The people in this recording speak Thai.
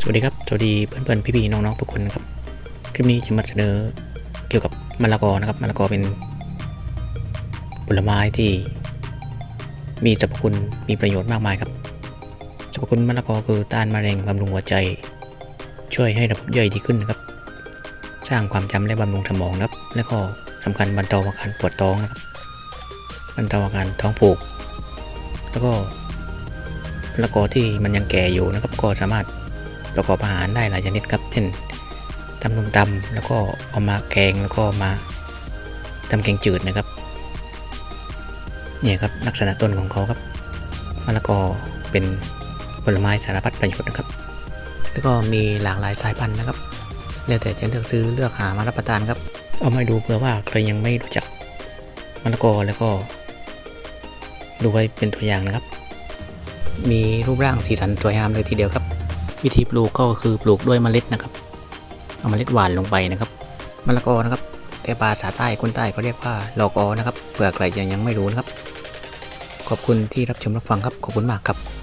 สวัสดีครับ สวัสดีเพื่อนๆ พี่ๆ น้องๆ ทุกคนครับ คลิปนี้จะมาเสนอเกี่ยวกับมะละกอนะครับ มะละกอเป็นผลไม้ที่มีสรรพคุณ มีประโยชน์มากมายครับ สรรพคุณมะละกอคือต้านมะเร็งบำรุงหัวใจ ช่วยให้ระบบย่อยดีขึ้นครับ สร้างความจำและบำรุงสมองครับ และก็สำคัญบรรเทาอาการปวดท้องนะครับ บรรเทาอาการท้องผูก แล้วก็มะละกอที่มันยังแก่อยู่นะครับ ก็สามารถ ประกอบอาหารได้หลายชนิดครับ เช่นตำนมตำแล้วก็เอามาแกงแล้วก็มาทำแกงจืดนะครับเนี่ยครับลักษณะต้นของเขาครับมะละกอเป็นผลไม้สารพัดประโยชน์นะครับ แล้วก็มีหลากหลายสายพันธุ์นะครับแล้วแต่จะเลือกซื้อเลือกหามารับประทานครับ เอามาดูเผื่อว่าใครยังไม่รู้จักมะละกอแล้วก็ ดูไว้เป็นตัวอย่างนะครับ มีรูปร่างสีสันสวยงามเลยทีเดียวครับ วิธีปลูกก็คือปลูกด้วยเมล็ดนะครับ เอาเมล็ดหวานลงไปนะครับมะละกอนะครับ แต่ภาษาใต้คนใต้เขาเรียกว่าลอกอนะครับเผื่อใครยังยังไม่รู้นะครับ ขอบคุณที่รับชมรับฟังครับขอบคุณมากครับ